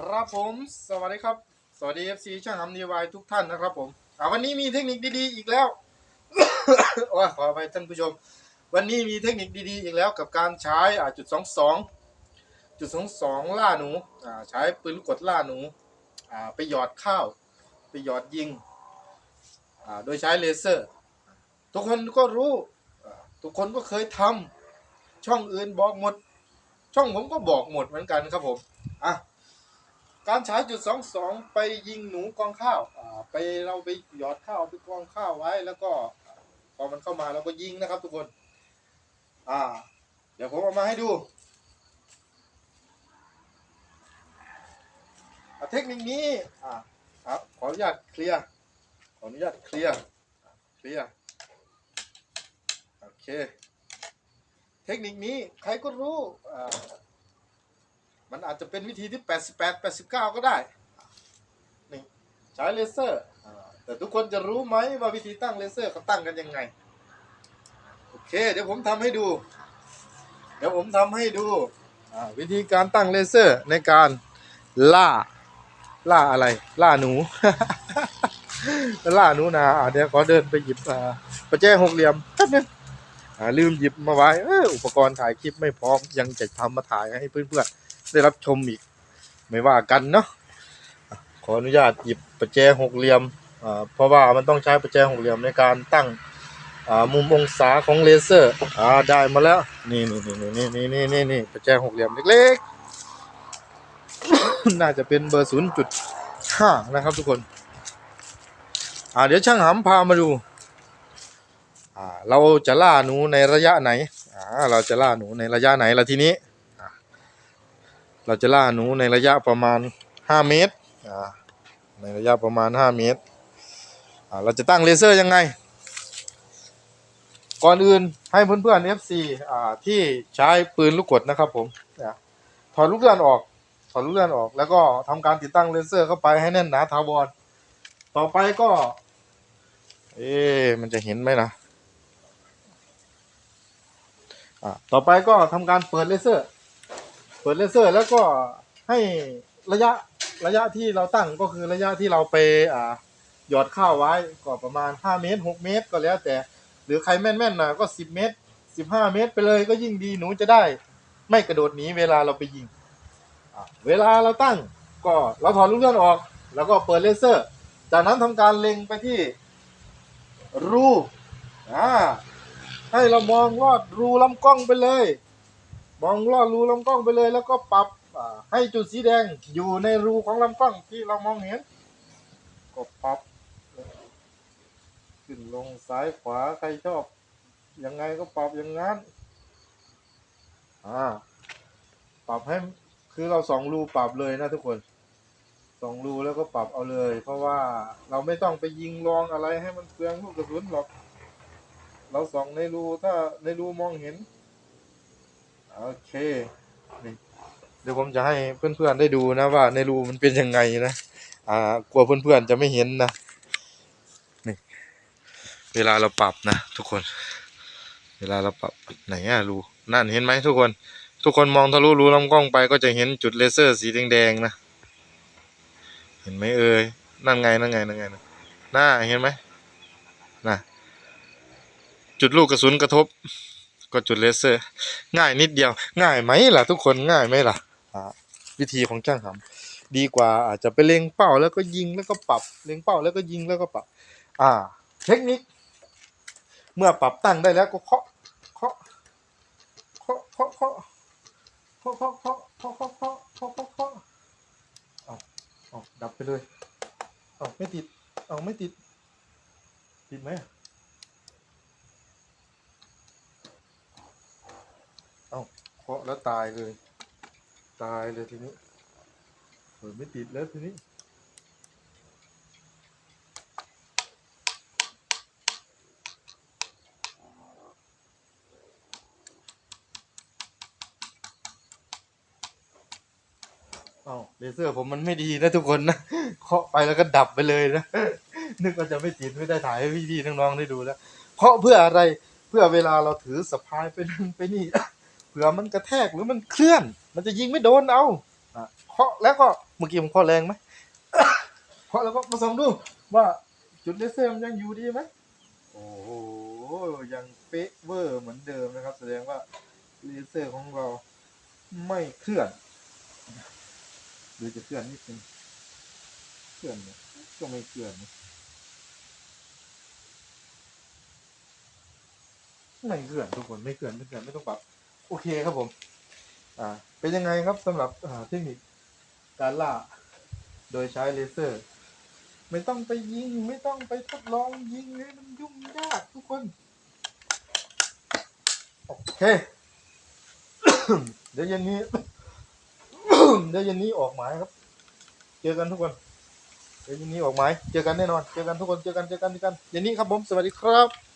ครับผมสวัสดีครับ สวัสดี FC ช่างทำดีวายทุกท่านนะครับผมอ่าวันนี้มีเทคนิคดีๆอีกแล้ว โอ้ขอไปท่านผู้ชม วันนี้มีเทคนิคดีๆอีกแล้วกับการใช้อ่าจุดสองสองจุดสองสองล่าหนูอ่าใช้ปืนลูกกดล่าหนูอ่าไปหยอดข้าว ไปหยอดยิงอ่าโดยใช้เลเซอร์ ทุกคนก็รู้ทุกคนก็เคยทำช่องอื่นบอกหมด ช่องผมก็บอกหมดเหมือนกันครับผมอะ การใช้จุดสองสองไปยิงหนูกองข้าวอ่าไปเราไปหยอดข้าวไปกองข้าวไว้ แล้วก็พอมันเข้ามาเราก็ยิงนะครับทุกคน อ่า เดี๋ยวผมเอามาให้ดูเทคนิคนี้อ่าครับขออนุญาตเคลียร์ขออนุญาตเคลียร์เคลียร์โอเค เทคนิคนี้ใครก็รู้อ่า มันอาจจะเป็นวิธีที่ 88 89 ก็ได้นี่ใช้เลเซอร์แต่ทุกคนจะรู้ไหมว่าวิธีตั้งเลเซอร์เขาตั้งกันยังไง โอเค เดี๋ยวผมทำให้ดู เดี๋ยวผมทำให้ดูวิธีการตั้งเลเซอร์ในการล่าล่าอะไร ล่าหนู ล่าหนูนาอ่าเดี๋ยวขอเดินไปหยิบอ่าประแจหกเหลี่ยมแป๊บนึงอ่าลืมหยิบมาไว้อออุปกรณ์ถ่ายคลิปไม่พร้อมยังจะทำมาถ่ายให้เพื่อนๆ ได้รับชมอีก ไม่ว่ากันเนาะขออนุญาตหยิบประแจหกเหลี่ยมเพราะว่ามันต้องใช้ประแจหกเหลี่ยมในการตั้งมุมองศาของเลเซอร์อ่าได้มาแล้ว นี่นี่นี่นี่นี่นี่นี่นี่ประแจหกเหลี่ยมเล็กๆ น่าจะเป็นเบอร์ศูนย์จุดห้านะครับทุกคน อ่าเดี๋ยวช่างหำพามาดู อ่าเราจะล่าหนูในระยะไหน อ่าเราจะล่าหนูในระยะไหนละทีนี้ เราจะล่าหนูในระยะประมาณ 5 เมตรในระยะประมาณ 5 เมตร เราจะตั้งเลเซอร์ยังไง ก่อนอื่นให้เพื่อนๆ FC อ่าที่ใช้ปืนลูกกดนะครับผมถอดลูกเลื่อนออกถอดลูกเลื่อนออก แล้วก็ทำการติดตั้งเลเซอร์เข้าไปให้แน่นหนาถาวรต่อไปก็ เอ๊มันจะเห็นไหมนะอ่าต่อไปก็ทำการเปิดเลเซอร์ เปิดเลเซอร์แล้วก็ให้ระยะระยะที่เราตั้งก็คือระยะที่เราไปอ่าหยอดข้าวไว้ก็ประมาณ 5 เมตร 6 เมตรก็แล้วแต่ หรือใครแม่นๆหน่อยก็ 10 เมตร 15 เมตรไปเลยก็ยิ่งดีหนูจะได้ ไม่กระโดดหนีเวลาเราไปยิง เวลาเราตั้งก็เราถอดลูกเลื่อนออก แล้วก็เปิดเลเซอร์ จากนั้นทำการเล็งไปที่รูอ่าให้เรามองลอดรูลำกล้องไปเลย มองลอดรูลำกล้องไปเลย แล้วก็ปรับให้จุดสีแดงอยู่ในรูของลำกล้องที่เรามองเห็นก็ปรับขึ้นลงซ้ายขวาใครชอบยังไงก็ปรับอย่างนั้นอ่าปรับให้คือเราสองรูปรับเลยนะทุกคนสองรูแล้วก็ปรับเอาเลย เพราะว่าเราไม่ต้องไปยิงรองอะไรให้มันเปลืองลูกกระสุนหรอก เราส่องในรูถ้าในรูมองเห็น โอเคนี่เดี๋ยวผมจะให้เพื่อนๆได้ดูนะว่าในรูมันเป็นยังไงนะอ่ากลัวเพื่อนๆจะไม่เห็นนะนี่เวลาเราปรับนะทุกคน เวลาเราปรับไหนอะรูนั่นเห็นไหมทุกคน ทุกคนมองทะลุรูลำกล้องไปก็จะเห็นจุดเลเซอร์สีแดงๆนะเห็นไหมเอ่ยนั่นไงนั่นไงนั่นไงนะน่าเห็นไหมน่ะจุดลูกกระสุนกระทบ ก็จุดเลเซอร์ ง่ายนิดเดียว ง่ายไหมล่ะทุกคนง่ายไหมล่ะวิธีของช่างทำดีกว่าอาจจะไปเล็งเป้าแล้วก็ยิงแล้วก็ปรับเล็งเป้าแล้วก็ยิงแล้วก็ปรับ อ่า เทคนิค เมื่อปรับตั้งได้แล้วก็เคาะเคาะเคาะเคาะเคาะเคาะเคาะเคาะเคาะเคาะเคาะเคาะเคาะเคาะเอาเอาดับไปเลยเอาไม่ติดเอาไม่ติด ติดไหม อะเคาะแล้วตายเลย ตายเลยทีนี้เปิดไม่ติดแล้วทีนี้อ้าวเลเซอร์ผมมันไม่ดีนะทุกคนนะเคาะไปแล้วก็ดับไปเลยนะนึกว่าจะไม่ติดไม่ได้ถ่ายให้พี่ๆน้องๆได้ดูแล้วเคาะเพื่ออะไรเพื่อเวลาเราถือสะพายไปนั่นไปนี่ เผื่อมันกระแทกหรือมันเคลื่อน มันจะยิงไม่โดนเอาเคาะแล้วก็เมื่อกี้ผมเคาะแรงไหมเคาะแล้วก็มาส่องดูว่าจุดเลเซอร์มันยังอยู่ดีไหมโอ้โหยังเป๊ะเวอร์เหมือนเดิมนะครับ แสดงว่าเลเซอร์ของเราไม่เคลื่อนหรือจะเคลื่อนนิดนึงเคลื่อนก็ไม่เคลื่อนนะไม่เคลื่อนทุกคนไม่เคลื่อนไม่เคลื่อนไม่ต้องปรับ โอเคครับผม อ่า เป็นยังไงครับสำหรับเทคนิคการล่า โดยใช้เลเซอร์ ไม่ต้องไปยิง ไม่ต้องไปทดลองยิงเลยมันยุ่งยากทุกคน โอเค เดี๋ยวเย็นนี้ เดี๋ยวเย็นนี้ออกหมายครับ เจอกันทุกคนเดี๋ยวเย็นนี้ออกหมาย เจอกันแน่นอน เจอกันทุกคน เจอกัน เจอกันเจอกันเย็นนี้ครับผม สวัสดีครับ